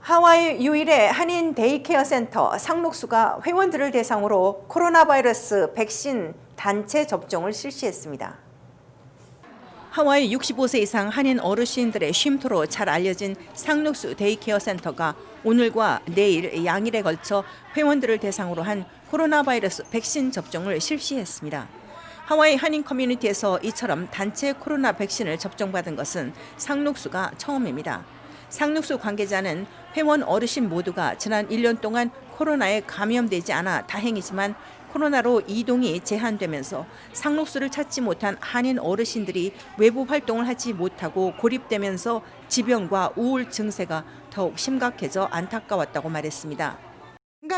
하와이 유일의 한인 데이케어 센터 상록수가 회원들을 대상으로 코로나 바이러스 백신 단체 접종을 실시했습니다. 하와이 65세 이상 한인 어르신들의 쉼터로 잘 알려진 상록수 데이케어 센터가 오늘과 내일 양일에 걸쳐 회원들을 대상으로 한 코로나 바이러스 백신 접종을 실시했습니다. 하와이 한인 커뮤니티에서 이처럼 단체 코로나 백신을 접종받은 것은 상록수가 처음입니다. 상록수 관계자는 회원 어르신 모두가 지난 1년 동안 코로나에 감염되지 않아 다행이지만 코로나로 이동이 제한되면서 상록수를 찾지 못한 한인 어르신들이 외부 활동을 하지 못하고 고립되면서 지병과 우울 증세가 더욱 심각해져 안타까웠다고 말했습니다.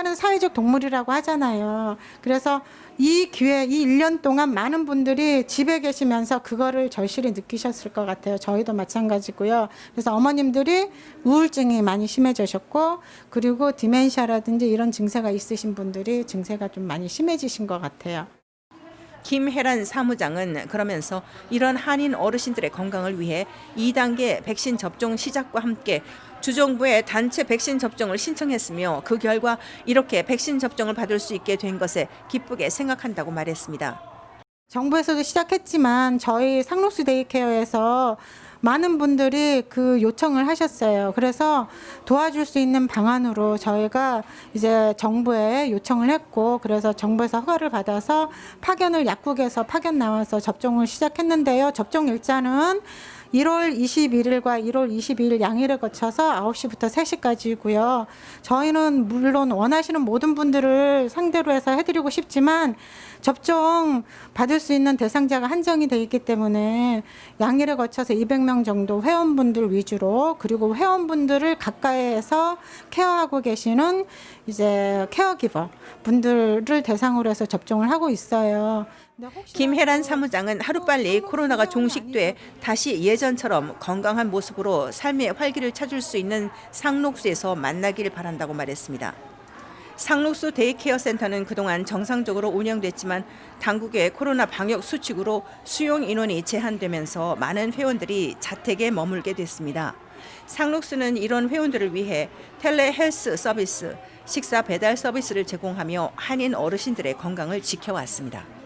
인간은 사회적 동물이라고 하잖아요. 그래서 이 기회, 이 1년 동안 많은 분들이 집에 계시면서 그거를 절실히 느끼셨을 것 같아요. 저희도 마찬가지고요. 그래서 어머님들이 우울증이 많이 심해지셨고, 그리고 디멘시아라든지 이런 증세가 있으신 분들이 증세가 좀 많이 심해지신 것 같아요. 김혜란 사무장은 그러면서 이런 한인 어르신들의 건강을 위해 2단계 백신 접종 시작과 함께 주정부에 단체 백신 접종을 신청했으며 그 결과 이렇게 백신 접종을 받을 수 있게 된 것에 기쁘게 생각한다고 말했습니다. 정부에서도 시작했지만 저희 상록수 데이케어에서 많은 분들이 그 요청을 하셨어요. 그래서 도와줄 수 있는 방안으로 저희가 이제 정부에 요청을 했고 그래서 정부에서 허가를 받아서 파견을 약국에서 파견 나와서 접종을 시작했는데요. 접종 일자는 1월 21일과 1월 22일 양일에 거쳐서 9시부터 3시까지고요. 저희는 물론 원하시는 모든 분들을 상대로 해서 해드리고 싶지만 접종 받을 수 있는 대상자가 한정이 돼 있기 때문에 양일에 거쳐서 200명 정도 회원분들 위주로 그리고 회원분들을 가까이에서 케어하고 계시는 이제 케어기버 분들을 대상으로 해서 접종을 하고 있어요. 김혜란 또 사무장은 하루빨리 코로나가 종식돼 다시 예전처럼 건강한 모습으로 삶의 활기를 찾을 수 있는 상록수에서 만나길 바란다고 말했습니다. 상록수 데이케어 센터는 그동안 정상적으로 운영됐지만 당국의 코로나 방역 수칙으로 수용 인원이 제한되면서 많은 회원들이 자택에 머물게 됐습니다. 상록수는 이런 회원들을 위해 텔레 헬스 서비스, 식사 배달 서비스를 제공하며 한인 어르신들의 건강을 지켜왔습니다.